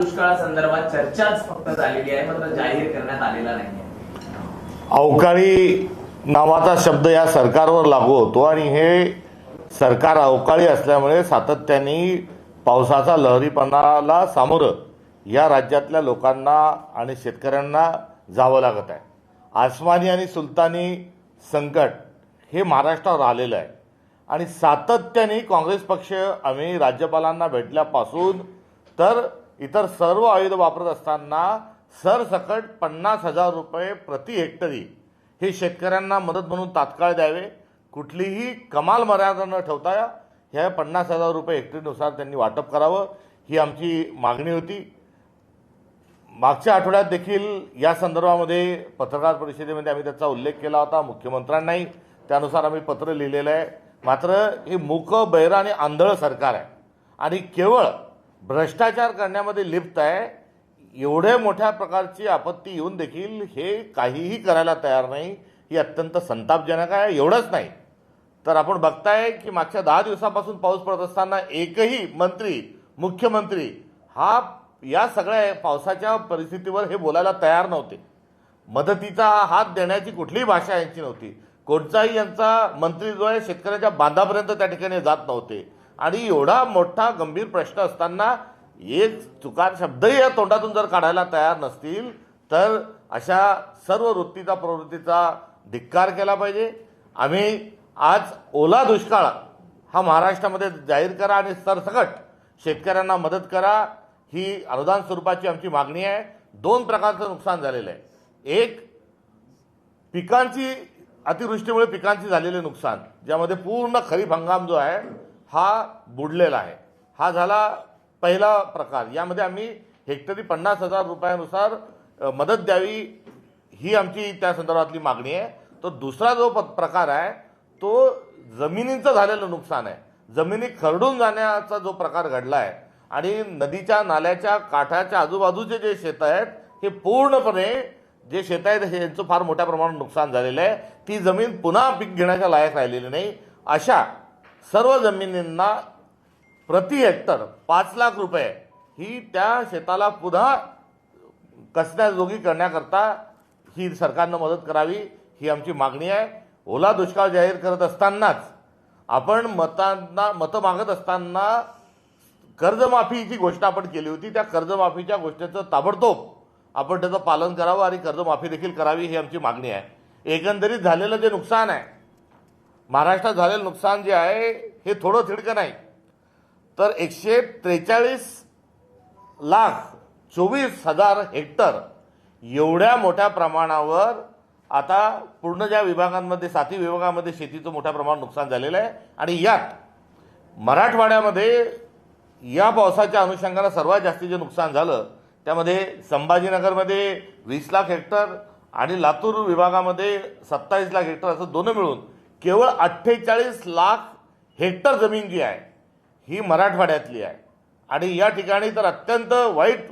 दुष्काळासंदर्भात चर्चाच फक्त झालेली आहे मात्र जाहीर करण्यात आलेला नाही अवकाळी नावाचा शब्द या सरकारवर लागू होतो आणि हे सरकार अवकाळी असल्यामुळे सातत्याने पावसाचा लहरीपणाला सामोरं या राज्यातल्या लोकांना आणि शेतकऱ्यांना जावं लागत आहे. आसमानी आणि सुलतानी संकट हे महाराष्ट्रावर आलेलं आहे. आणि सातत्याने काँग्रेस पक्ष आम्ही राज्यपालांना भेटल्यापासून तर इतर सर्व आयुध वापरत असताना सरसकट पन्नास हजार रुपये प्रति हेक्टरी. हे शेतकऱ्यांना मदत म्हणून तात्काळ द्यावे. कुठलीही कमाल मर्यादा न ठेवता ह्या पन्नास हजार रुपये हेक्टरीनुसार त्यांनी वाटप करावं ही आमची मागणी होती. मागच्या आठवड्यात देखील या संदर्भामध्ये पत्रकार परिषदेमध्ये आम्ही त्याचा उल्लेख केला होता मुख्यमंत्र्यांनाही. त्यानुसार आम्ही पत्र लिहिलेलं आहे. मात्र हे मूक बैर आणि आंधळ सरकार आहे. आणि केवळ भ्रष्टाचार करण्यामध्ये लिप्त आहे. एवढ्या मोठ्या प्रकारची आपत्ती येऊन देखील हे काहीही करायला तयार नाही. ही अत्यंत संतापजनक आहे. एवढंच नाही. तर आपण बघताय की मागच्या दहा दिवसापासून पाऊस पडत असताना एकही मंत्री मुख्यमंत्री हा या सगळ्या पावसाच्या परिस्थितीवर हे बोलायला तयार नव्हते. मदतीचा हात देण्याची कुठलीही भाषा यांची नव्हती. कोणताही यांचा मंत्री जो आहे शेतकऱ्याच्या बांधापर्यंत त्या ठिकाणी जात नव्हते. आणि एवढा मोठा गंभीर प्रश्न असताना एक चुकार शब्दही या तोंडातून जर काढायला तयार नसतील तर अशा सर्व वृत्तीचा प्रवृत्तीचा धिक्कार केला पाहिजे. आम्ही आज ओला दुष्काळ हा महाराष्ट्रामध्ये जाहीर करा आणि सरसकट शेतकऱ्यांना मदत करा ही अनुदान स्वरूपाची आमची मागणी आहे. दोन प्रकारचं नुकसान झालेलं आहे. एक पिकांची अतिवृष्टीमुळे पिकांची झालेले नुकसान ज्यामध्ये पूर्ण खरीप हंगाम जो आहे हा बुडलेला आहे. हा झाला पहिला प्रकार. यामध्ये आम्ही हेक्टरी पन्नास हजार रुपयानुसार मदत द्यावी ही आमची त्या संदर्भातली मागणी आहे. तर दुसरा जो प- प्रकार आहे तो जमिनींचं झालेलं नुकसान आहे. जमिनी खरडून जाण्याचा जो प्रकार घडला आहे आणि नदीच्या नाल्याच्या काठाच्या आजूबाजूचे जे शेत आहेत हे पूर्णपणे जे शेत आहेत हे यांचं फार मोठ्या प्रमाणात नुकसान झालेलं आहे. ती जमीन पुन्हा पीक घेण्याच्या लायक राहिलेली नाही. अशा सर्व जमिनींना प्रति हेक्टर पाच लाख रुपये ही त्या शेताला पुन्हा कसण्याजोगी करण्याकरता ही सरकारनं मदत करावी ही आमची मागणी आहे. ओला दुष्काळ जाहीर करत असतानाच आपण मतांना मतं मागत असताना कर्जमाफीची घोषणा आपण केली होती. त्या कर्जमाफीच्या घोषणेचं ताबडतोब आपण त्याचं पालन करावं आणि कर्जमाफी देखील करावी ही आमची मागणी आहे. एकंदरीत झालेलं जे नुकसान आहे महाराष्ट्रात झालेलं नुकसान जे आहे हे थोडं थिडकं नाही. तर एकशे त्रेचाळीस लाख चोवीस हजार हेक्टर एवढ्या मोठ्या प्रमाणावर आता पूर्ण ज्या विभागांमध्ये साती विभागामध्ये शेतीचं मोठ्या प्रमाणात नुकसान झालेलं आहे आणि यात मराठवाड्यामध्ये या पावसाच्या अनुषंगानं सर्वात जास्ती जे नुकसान झालं त्यामध्ये संभाजीनगरमध्ये वीस लाख हेक्टर आणि लातूर विभागामध्ये सत्तावीस लाख हेक्टर असं दोन मिळून केवळ अठ्ठेचाळीस लाख हेक्टर जमीन जी आहे ही मराठवाड्यातली आहे. आणि या ठिकाणी तर अत्यंत वाईट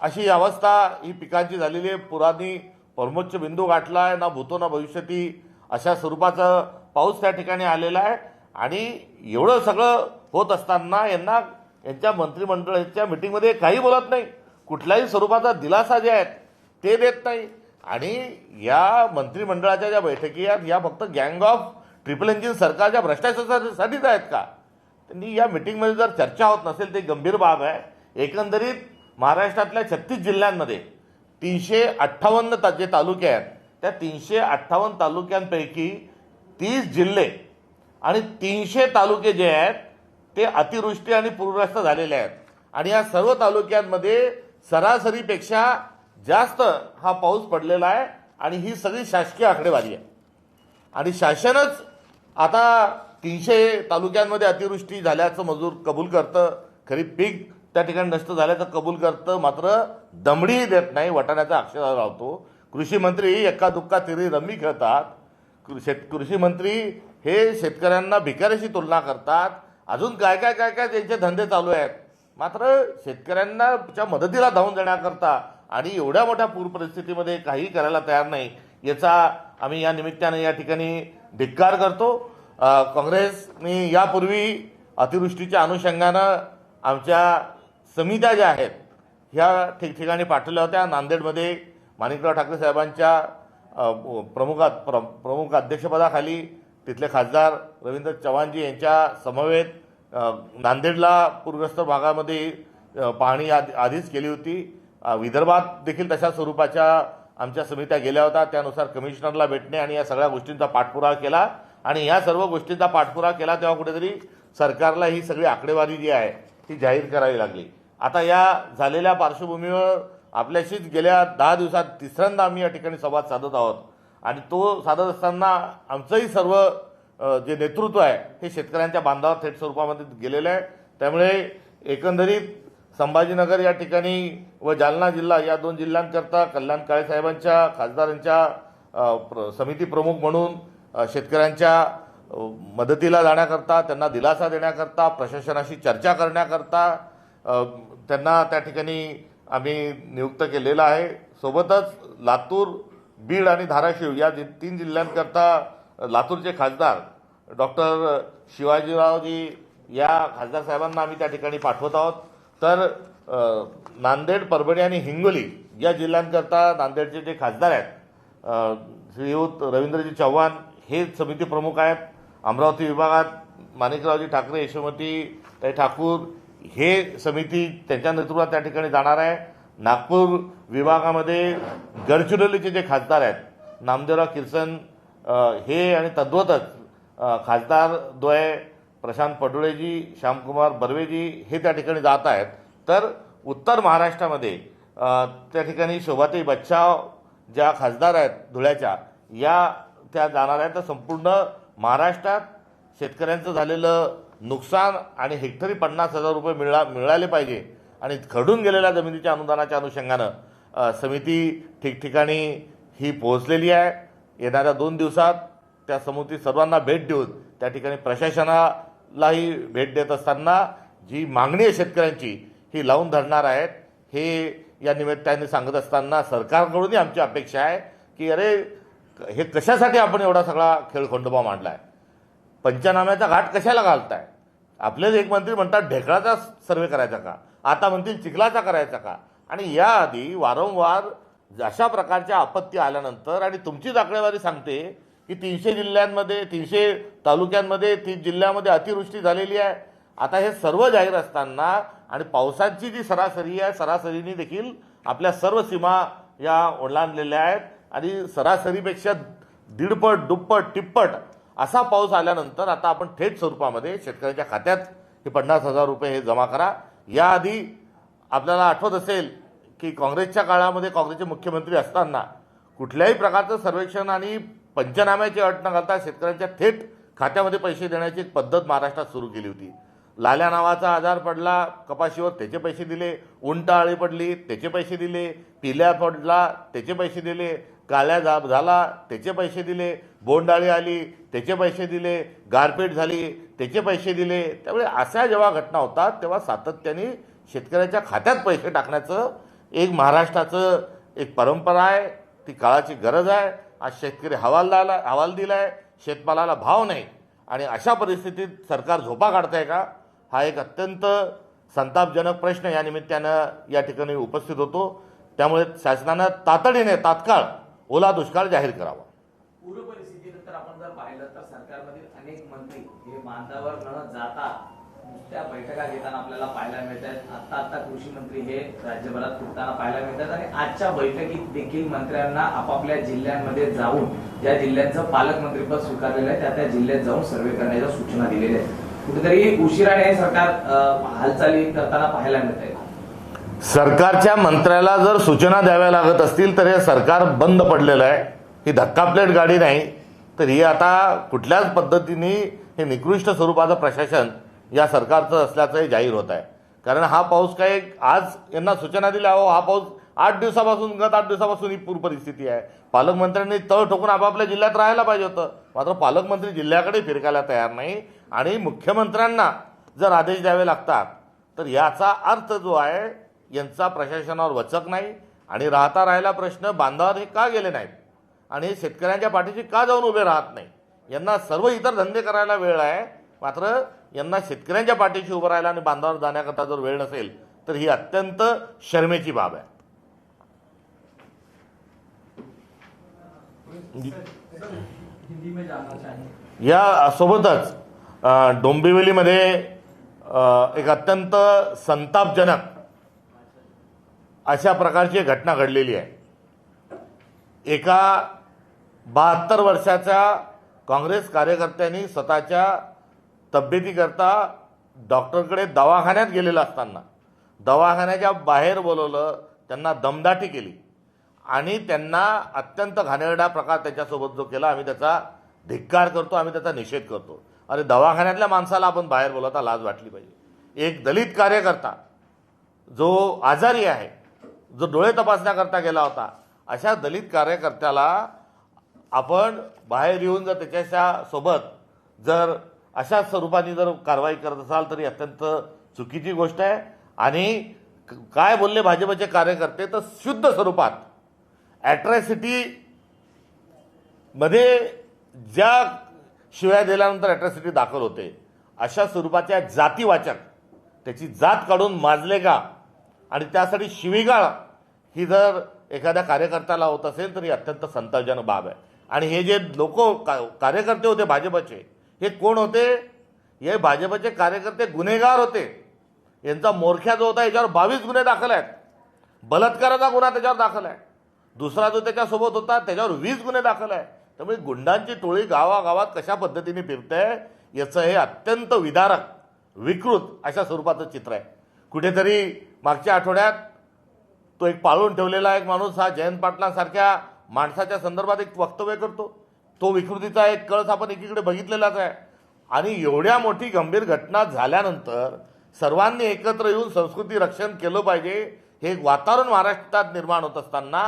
अशी अवस्था ही पिकांची झालेली आहे. पुरानी परमोच्च बिंदू गाठला आहे ना भूतो ना भविष्यती अशा स्वरूपाचा पाऊस त्या ठिकाणी आलेला आहे. आणि एवढं सगळं होत असताना यांना यांच्या मंत्रिमंडळाच्या मिटिंगमध्ये काही बोलत नाही. कुठल्याही स्वरूपाचा दिलासा जे आहेत ते देत नाही. आणि या मंत्रिमंडळाच्या ज्या बैठकी आहेत या फक्त गँग ऑफ ट्रिपल इंजिन सरकारच्या भ्रष्टाचारासाठीच आहेत का? त्यांनी या मिटिंगमध्ये जर चर्चा होत नसेल ते गंभीर बाब आहे. एकंदरीत महाराष्ट्रातल्या छत्तीस जिल्ह्यांमध्ये तीनशे अठ्ठावन्न ता जे तालुके आहेत त्या तीनशे अठ्ठावन्न तालुक्यांपैकी तीस जिल्हे आणि तीनशे तालुके जे आहेत ते अतिवृष्टी आणि पूरग्रस्त झालेले आहेत. आणि या सर्व तालुक्यांमध्ये सरासरीपेक्षा जास्त हा पाऊस पडलेला आहे आणि ही सगळी शासकीय आकडेवारी आहे. आणि शासनच आता तीनशे तालुक्यांमध्ये अतिवृष्टी झाल्याचं मजूर कबूल करतं खरी पीक त्या ठिकाणी नष्ट झाल्याचं कबूल करतं मात्र दमडीही देत नाही वटाण्याचा अक्षर लावतो. कृषी मंत्री एका दुक्का तिरी रमी खेळतात. कृ- शेत कृषी मंत्री हे शेतकऱ्यांना भिकाऱ्याशी तुलना करतात. अजून काय काय काय काय त्यांचे धंदे चालू आहेत? मात्र शेतकऱ्यांनाच्या मदतीला धावून देण्याकरता आणि एवढ्या मोठ्या पूर परिस्थितीमध्ये काही करायला तयार नाही याचा आम्ही या निमित्ताने या ठिकाणी धिक्कार करतो. काँग्रेसने यापूर्वी अतिवृष्टीच्या अनुषंगानं आमच्या समित्या ज्या आहेत ह्या ठिकठिकाणी पाठवल्या होत्या. नांदेडमध्ये माणिकराव ठाकरे साहेबांच्या प्रमुख प्र प्रमुख अध्यक्षपदाखाली तिथले खासदार रवींद्र चव्हाणजी यांच्या समवेत नांदेडला पूरग्रस्त भागामध्ये पाहणी आधी आधीच केली होती. विदर्भात देखील तशा स्वरूपाच्या आमच्या समित्या गेल्या होत्या. त्यानुसार कमिशनरला भेटणे आणि या सगळ्या गोष्टींचा पाठपुरावा केला. आणि या सर्व गोष्टींचा पाठपुरावा केला तेव्हा कुठेतरी सरकारला ही सगळी आकडेवारी जी आहे ती जाहीर करावी लागली. आता या झालेल्या पार्श्वभूमीवर आपल्याशीच गेल्या दहा दिवसात तिसऱ्यांदा आम्ही या ठिकाणी संवाद साधत आहोत. आणि तो साधत असताना आमचंही सर्व जे नेतृत्व आहे हे शेतकऱ्यांच्या बांधावर थेट स्वरूपामध्ये गेलेलं आहे. त्यामुळे एकंदरीत संभाजीनगर या ठिकाणी व जालना जिल्हा या दोन जिल्ह्यांकरता कल्याण काळे साहेबांच्या खासदारांच्या प्र- समिती प्रमुख म्हणून शेतकऱ्यांच्या मदतीला जाण्याकरता त्यांना दिलासा देण्याकरता प्रशासनाशी चर्चा करण्याकरता त्यांना त्या ठिकाणी आम्ही नियुक्त केलेलं आहे. सोबतच लातूर बीड आणि धाराशिव या जि तीन जिल्ह्यांकरता लातूरचे खासदार डॉक्टर शिवाजीरावजी या खासदार साहेबांना आम्ही त्या ठिकाणी पाठवत आहोत. तर नांदेड परभणी आणि हिंगोली या जिल्ह्यांकरता नांदेडचे जे खासदार आहेत श्रीयुत रवींद्रजी चव्हाण हे समिती प्रमुख आहेत. अमरावती विभागात माणिकरावजी ठाकरे यशोमती ताई ठाकूर हे समिती त्यांच्या नेतृत्वात त्या ठिकाणी जाणार आहे. नागपूर विभागामध्ये गडचिरोलीचे जे खासदार आहेत नामदेवराव किर्सन हे आणि तद्वतच खासदार द्वय प्रशांत पडुळेजी श्यामकुमार बर्वेजी हे त्या ठिकाणी जात आहेत. तर उत्तर महाराष्ट्रामध्ये त्या ठिकाणी शोभाताई बच्चाव ज्या खासदार आहेत धुळ्याच्या या त्या जाणार आहेत. तर संपूर्ण महाराष्ट्रात शेतकऱ्यांचं झालेलं नुकसान आणि हेक्टरी पन्नास हजार रुपये मिळा मिळाले पाहिजे. आणि खडून गेलेल्या जमिनीच्या अनुदानाच्या अनुषंगानं समिती ठिकठिकाणी ही पोहोचलेली आहे. येणाऱ्या दोन दिवसात त्या समिती सर्वांना भेट देऊन त्या ठिकाणी प्रशासना लाही भेट देत असताना जी मागणी आहे शेतकऱ्यांची ही लावून धरणार आहेत. हे या निमित्ताने सांगत असताना सरकारकडूनही आमची अपेक्षा आहे की अरे हे कशासाठी आपण एवढा सगळा खेळखंडोबा मांडला आहे पंचनाम्याचा घाट कशाला घालताय? आपलेच एक मंत्री म्हणतात ढेकळाचा सर्वे करायचा का? आता म्हणतील चिखलाचा करायचा का? आणि याआधी वारंवार अशा प्रकारच्या आपत्ती आल्यानंतर आणि तुमचीच आकडेवारी सांगते की तीनशे जिल्ह्यांमध्ये तीनशे तालुक्यांमध्ये ती जिल्ह्यामध्ये अतिवृष्टी झालेली आहे. आता हे सर्व जाहीर असताना आणि पावसाची जी सरासरी आहे सरासरीने देखील आपल्या सर्व सीमा या ओलांडलेल्या आहेत. आणि सरासरीपेक्षा दीडपट दुप्पट तिप्पट असा पाऊस आल्यानंतर आता आपण थेट स्वरूपामध्ये शेतकऱ्याच्या खात्यात हे पन्नास हजार रुपये हे जमा करा. याआधी आपल्याला आठवत असेल की काँग्रेसच्या काळामध्ये काँग्रेसचे मुख्यमंत्री असताना कुठल्याही प्रकारचं सर्वेक्षण आणि पंचनाम्याची अट न घालता शेतकऱ्यांच्या थेट खात्यामध्ये पैसे देण्याची एक पद्धत महाराष्ट्रात सुरू केली होती. लाल्या नावाचा आजार पडला कपाशीवर त्याचे पैसे दिले उंटाळी पडली त्याचे पैसे दिले पिल्या पडला त्याचे पैसे दिले काळ्या जाब झाला त्याचे पैसे दिले बोंडाळी आली त्याचे पैसे दिले गारपीट झाली त्याचे पैसे दिले. त्यामुळे अशा जेव्हा घटना होतात तेव्हा सातत्याने शेतकऱ्याच्या खात्यात पैसे टाकण्याचं एक महाराष्ट्राचं एक परंपरा आहे ती काळाची गरज आहे. आज शेतकरी हवालदाला हवाल दिलाय शेतमालाला भाव नाही. आणि अशा परिस्थितीत सरकार झोपा काढतंय का? हा एक अत्यंत संतापजनक प्रश्न या निमित्तानं या ठिकाणी उपस्थित होतो. त्यामुळे शासनानं तातडीने तात्काळ ओला दुष्काळ जाहीर करावा. पूर परिस्थितीनंतर आपण जर पाहिलं तर सरकारमधील अनेक मंत्री हे बांधावर न जाता त्या बैठका घेताना आपल्याला पाहायला मिळत आहेत आता आता कृषी मंत्री हे राज्यभरात फिरताना पाहायला मिळतात आणि आजच्या बैठकीत देखील मंत्र्यांना आपापल्या जिल्ह्यांमध्ये जाऊन ज्या जिल्ह्यांचं पालकमंत्रीपद स्वीकारलेलं आहे त्या त्या जिल्ह्यात जाऊन सर्वे करण्याच्या सूचना दिलेल्या आहेत. कुठेतरी उशिराने हे सरकार हालचाली करताना पाहायला मिळत आहे सरकारच्या मंत्र्याला जर सूचना द्याव्या लागत असतील तर हे सरकार बंद पडलेलं आहे. ही धक्का प्लेट गाडी नाही. तर ही आता कुठल्याच पद्धतीने हे निकृष्ट स्वरूपाचं प्रशासन या सरकारचं असल्याचंही जाहीर होत आहे. कारण हा पाऊस काय आज यांना सूचना दिल्या हो हा पाऊस आठ दिवसापासून गत आठ दिवसापासून ही पूर परिस्थिती आहे. पालकमंत्र्यांनी तळ ठोकून आपापल्या जिल्ह्यात राहायला पाहिजे होतं. मात्र पालकमंत्री जिल्ह्याकडे फिरकायला तयार नाही आणि मुख्यमंत्र्यांना जर आदेश द्यावे लागतात तर याचा अर्थ जो आहे यांचा प्रशासनावर वचक नाही आणि राहता राहिला प्रश्न बांधावर हे का गेले नाहीत? आणि शेतकऱ्यांच्या पाठीशी का जाऊन उभे राहत नाही? यांना सर्व इतर धंदे करायला वेळ आहे. मात्र यांना शेतकऱ्यांच्या पाठीशी उभं राहायला आणि बांधावर जाण्याकरता जर वेळ नसेल तर ही अत्यंत शर्मेची बाब आहे. या सोबतच डोंबिवलीमध्ये एक अत्यंत संतापजनक अशा प्रकारची घटना घडलेली आहे. एका बहात्तर वर्षाच्या काँग्रेस कार्यकर्त्यांनी स्वतःच्या तब्येतीकरता डॉक्टरकडे दवाखान्यात गेलेलं असताना दवाखान्याच्या बाहेर बोलवलं त्यांना दमदाटी केली. आणि त्यांना अत्यंत घाणेरडा प्रकार त्याच्यासोबत जो केला आम्ही त्याचा धिक्कार करतो आम्ही त्याचा निषेध करतो. अरे दवाखान्यातल्या माणसाला आपण बाहेर बोलवता लाज वाटली पाहिजे. एक दलित कार्यकर्ता जो आजारी आहे जो डोळे तपासण्याकरता गेला होता अशा दलित कार्यकर्त्याला आपण बाहेर येऊन जर त्याच्याशा सोबत जर अशा स्वरूपाने जर कारवाई करत असाल तरी अत्यंत चुकीची गोष्ट आहे. आणि काय बोलले भाजपचे कार्यकर्ते तर शुद्ध स्वरूपात ॲट्रॅसिटी मध्ये ज्या शिव्या दिल्यानंतर ॲट्रॅसिटी दाखल होते अशा स्वरूपाच्या जातीवाचक त्याची जात काढून माजले का? आणि त्यासाठी शिवीगाळ ही जर एखाद्या कार्यकर्त्याला होत असेल तर ही अत्यंत संतापजनक बाब आहे. आणि हे जे लोक का कार्यकर्ते होते भाजपचे हे कोण होते? हे भाजपचे कार्यकर्ते गुन्हेगार होते. यांचा मोरख्या जो होता याच्यावर बावीस गुन्हे दाखल आहेत. बलात्काराचा गुन्हा त्याच्यावर दाखल आहे. दुसरा जो त्याच्यासोबत होता त्याच्यावर वीस गुन्हे दाखल आहे. त्यामुळे गुंडांची टोळी गावागावात कशा पद्धतीने फिरते याचं हे अत्यंत विदारक विकृत अशा स्वरूपाचं चित्र आहे. कुठेतरी मागच्या आठवड्यात तो एक पाळून ठेवलेला एक माणूस हा जयंत पाटलांसारख्या माणसाच्या संदर्भात एक वक्तव्य करतो. तो विकृतीचा एक कळस आपण एकीकडे बघितलेलाच आहे. आणि एवढ्या मोठी गंभीर घटना झाल्यानंतर सर्वांनी एकत्र येऊन संस्कृती रक्षण केलं पाहिजे हे वातावरण महाराष्ट्रात निर्माण होत असताना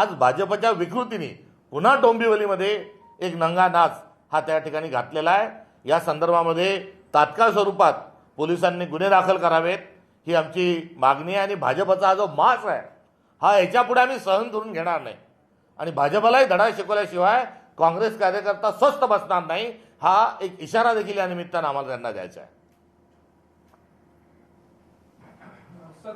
आज भाजपच्या विकृतीने पुन्हा डोंबिवलीमध्ये एक नंगा नाच हा त्या ठिकाणी घातलेला आहे. या संदर्भामध्ये तात्काळ स्वरूपात पोलिसांनी गुन्हे दाखल करावेत ही आमची मागणी आहे आणि भाजपचा हा जो मास आहे हा याच्यापुढे आम्ही सहन करून घेणार नाही. आणि भाजपलाही धडा शिकवल्याशिवाय काँग्रेस कार्यकर्ता स्वस्थ बसणार नाही हा एक इशारा देखील या निमित्तानं आम्हाला त्यांना द्यायचा आहे. सर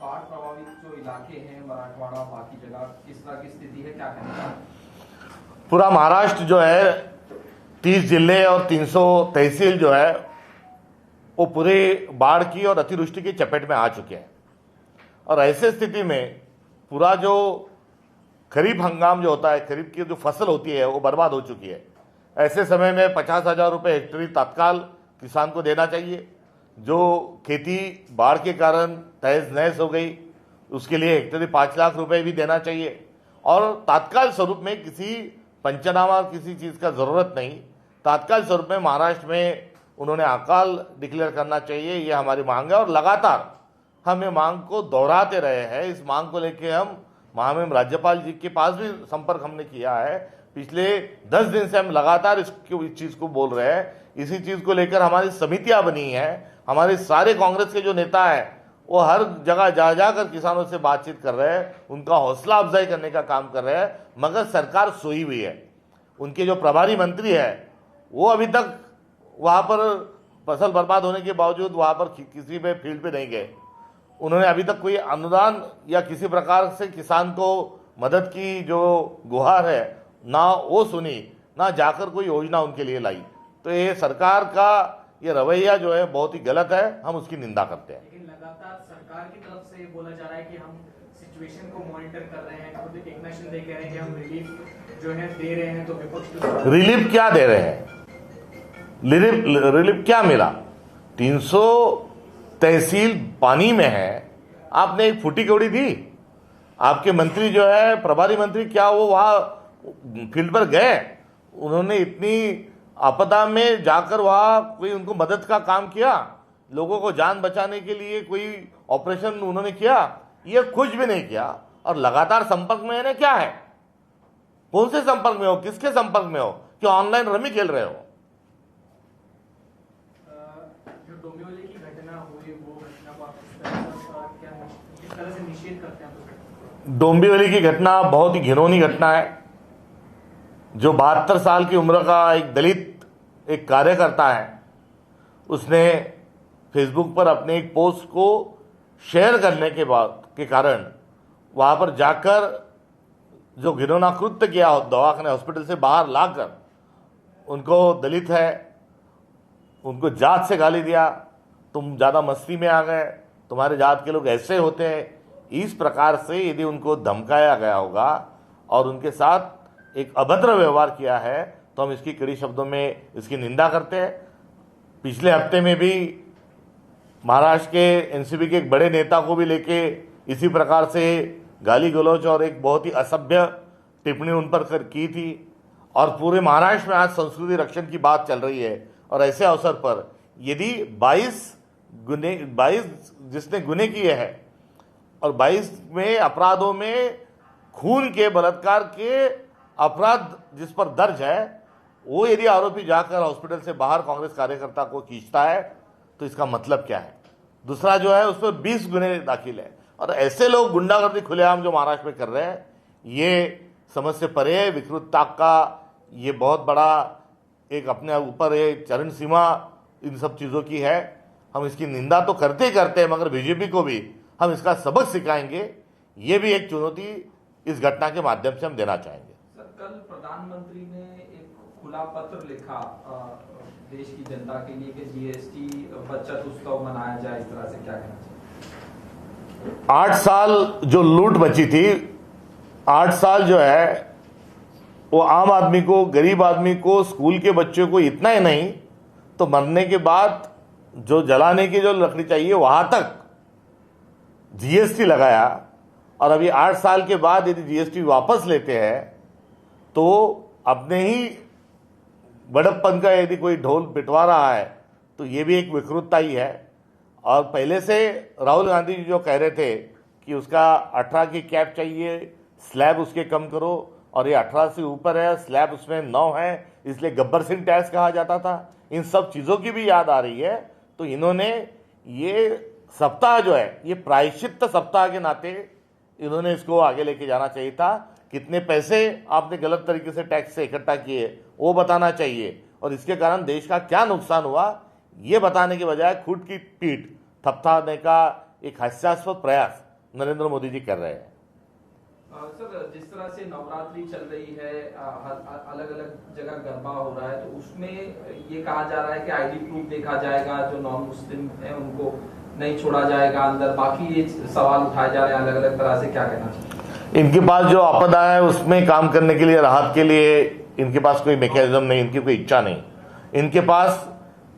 बाढ़ प्रभावित जो इलाके हैं मराठवाड़ा बाकी जगह किस तरह की स्थिति है क्या कहना पूरा महाराष्ट्र जो है तीस ज़िले और तीन सौ तहसील जो है वो पूरे बाढ़ की और अतिवृष्टि की चपेट में आ चुके हैं। और ऐसे स्थिति में पूरा जो खरीफ हंगाम जो होता है, खरीफ की जो फ़सल होती है, वो बर्बाद हो चुकी है। ऐसे समय में पचास हज़ार रुपये हेक्टरी तत्काल किसान को देना चाहिए। जो खेती बाढ़ के कारण तहस नहस हो गई, उसके लिए हेक्टरी पाँच लाख रुपए भी देना चाहिए। और तात्काल स्वरूप में किसी पंचनामा, किसी चीज़ का ज़रूरत नहीं। तात्काल स्वरूप में महाराष्ट्र में उन्होंने अकाल डिक्लेयर करना चाहिए, ये हमारी मांग है। और लगातार हम ये मांग को दोहराते रहे हैं। इस मांग को लेके हम महामहिम राज्यपाल जी के पास भी संपर्क हमने किया है। पिछले दस दिन से हम लगातार इसको इस चीज़ को बोल रहे हैं। इसी चीज़ को लेकर हमारी समितियाँ बनी हैं। हमारे सारे कांग्रेस के जो नेता हैं, वो हर जगह जा, जाकर किसानों से बातचीत कर रहे हैं। उनका हौसला अफजाई करने का काम कर रहे हैं, मगर सरकार सोई हुई है। उनके जो प्रभारी मंत्री है, वो अभी तक वहाँ पर फ़सल बर्बाद होने के बावजूद वहाँ पर किसी पे फ़ील्ड पे नहीं गए। उन्होंने अभी तक कोई अनुदान या किसी प्रकार से किसान को मदद की जो गुहार है ना वो सुनी ना जाकर कोई योजना उनके लिए लाई। तो ये सरकार का ये रवैया जो है बहुत ही गलत है हम उसकी निंदा करते हैं। लेकिन लगातार सरकार की तरफ़ से बोला जा रहा है कि हम सिचुएशन को मॉनिटर कर रहे हैं खुद एक नेशन दे कह रहे हैं कि हम रिलीफ जो है दे रहे हैं तो विपक्ष रिलीफ क्या दे रहे हैं? रिलीफ रिलीफ क्या मिला? 300 तहसील पानी में है। आपने एक फूटी कौड़ी दी। आपके मंत्री जो है, प्रभारी मंत्री क्या वो वहाँ फ़ील्ड पर गए? उन्होंने इतनी आपदा में जाकर वहाँ कोई उनको मदद का काम किया? लोगों को जान बचाने के लिए कोई ऑपरेशन उन्होंने किया? ये कुछ भी नहीं किया। और लगातार संपर्क में है ना क्या है? कौन से संपर्क में हो? किसके संपर्क में हो? कि ऑनलाइन रमी खेल रहे हो अ, जो डोंबिवली की घटना हुई वो घटना को आप किस तरह से अ, क्या किस तरह डोंबिवली की घटना बहुत ही घिनौनी घटना है, जो बहत्तर साल की उम्र का एक दलित, एक कार्यकर्ता है, उसने फेसबुक पर अपने एक पोस्ट को शेयर करने के बाद, के कारण वहाँ पर जाकर जो घिनौना कृत्य किया दवाखाने, हॉस्पिटल से बाहर लाकर, उनको दलित है, उनको जात से गाली दिया, तुम ज़्यादा मस्ती में आ गए तुम्हारे जात के लोग ऐसे होते हैं, इस प्रकार से यदि उनको धमकाया गया होगा और उनके साथ एक अभद्र व्यवहार किया है तो हम इसकी कड़ी शब्दों में इसकी निंदा करते हैं। पिछले हफ़्ते में भी महाराष्ट्र के एनसीपी के एक बड़े नेता को भी लेके इसी प्रकार से गाली गलौज और एक बहुत ही असभ्य टिप्पणी उन पर कर की थी और पूरे महाराष्ट्र में आज संस्कृति रक्षण की बात चल रही है। और ऐसे अवसर पर यदि 22 गुने 22 जिसने गुने किए हैं और 22 में अपराधों में खून के, बलात्कार के अपराध जिस पर दर्ज है, वो यदि आरोपी जाकर हॉस्पिटल से बाहर कांग्रेस कार्यकर्ता को खींचता है तो इसका मतलब क्या है? दूसरा जो है उस पर बीस गुने दाखिल है। और ऐसे लोग गुंडागर्दी, खुलेआम जो महाराष्ट्र में कर रहे हैं, ये समझ से परे विकृतता का ये बहुत बड़ा एक अपने ऊपर ये चरण सीमा इन सब चीज़ों की है। हम इसकी निंदा तो करते ही करते हैं मगर बीजेपी को भी हम इसका सबक सिखाएँगे। ये भी एक चुनौती इस घटना के माध्यम से हम देना चाहेंगे। सर कल प्रधानमंत्री ने एक खुला पत्र लिखा देश की जनता के लिए कि जीएसटी बचत उत्सव मनाया जाए इस तरह से क्या कहना चाहिए आठ साल जो लूट बची थी आठ साल जो है वो आम आदमी को गरीब आदमी को स्कूल के बच्चों को इतना ही नहीं तो मरने के बाद जो जलाने की जो लकड़ी चाहिए, वहाँ तक जीएसटी लगाया। और अभी आठ साल के बाद यदि जीएसटी वापस लेते हैं तो अपने ही बड़प्पन का यदि कोई ढोल पिटवा रहा है तो ये भी एक विकृतता ही है। और पहले से राहुल गांधी जी जो कह रहे थे कि उसका 18 की कैप चाहिए, स्लैब उसके कम करो, और ये 18 से ऊपर है, स्लैब उसमें नौ है, इसलिए गब्बर सिंह टैक्स कहा जाता था। इन सब चीज़ों की भी याद आ रही है। तो इन्होंने ये सप्ताह जो है, ये प्रायश्चित सप्ताह के नाते इन्होंने इसको आगे लेके जाना चाहिए था। कितने पैसे आपने गलत तरीके से टैक्स से इकट्ठा किए, वो बताना चाहिए। और इसके कारण देश का क्या नुकसान हुआ, ये बताने के बजाय खुद की पीठ थपथाने का एक हास्यास्पद प्रयास नरेंद्र मोदी जी कर रहे हैं। सर, जिस तरह से नवरात्रि चल रही है अलग अलग जगह गरबा हो रहा है तो उसमें ये कहा जा रहा है कि आईडी प्रूफ देखा जाएगा, जो नॉन मुस्लिम है, उनको नहीं छोड़ा जाएगा अंदर। बाकी ये सवाल उठाए जा रहे हैं अलग अलग तरह से, क्या कहना चाहिए? इनके पास जो आपदा है, उसमें काम करने के लिए, राहत के लिए, इनके पास कोई मैकेनिज्म नहीं, इनकी कोई इच्छा नहीं। इनके पास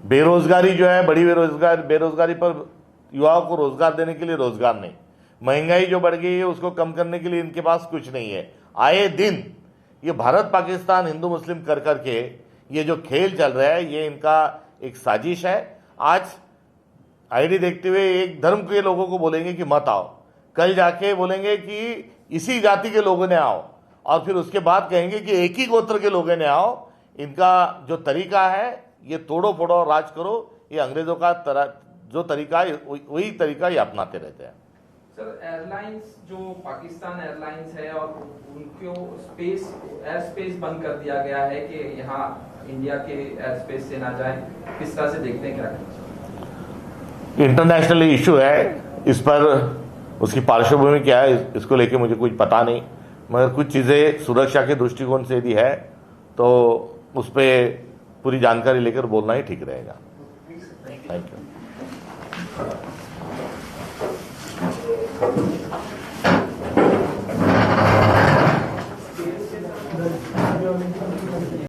बेरोजगारी जो है, बड़ी बेरोजगार, बेरोजगारी पर युवाओं को रोज़गार देने के लिए रोज़गार नहीं। महँगाई जो बढ़ गई है, उसको कम करने के लिए इनके पास कुछ नहीं है। आए दिन, ये भारत, पाकिस्तान, हिंदू, मुस्लिम कर करके ये जो खेल चल रहा है, ये इनका एक साजिश है। आज आईडी देखते हुए एक धर्म के लोगों को बोलेंगे कि मत आओ। कल जाके बोलेंगे कि इसी जाति के लोगों ने आओ। और फिर उसके बाद कहेंगे कि एक ही गोत्र के लोगों ने आओ। इनका जो तरीका है, ये तोड़ो फोड़ो राज करो। ये अंग्रेज़ों का तरह जो तरीका है वही तरीका ये अपनाते रहते हैं। सर एयरलाइंस जो पाकिस्तान एयरलाइंस है और उनको स्पेस एयर स्पेस बंद कर दिया गया है कि यहाँ इंडिया के एयर स्पेस से ना जाए। किस तरह से देखते हैं क्या कहना इंटरनेशनल इशू है। इस पर उसकी पार्श्वभूमि क्या है इसको लेके मुझे कुछ पता नहीं। मगर कुछ चीज़ें सुरक्षा के दृष्टिकोण से यदि है तो उस पर पूरी जानकारी लेकर बोलना ही ठीक रहेगा। Thank you Thank you.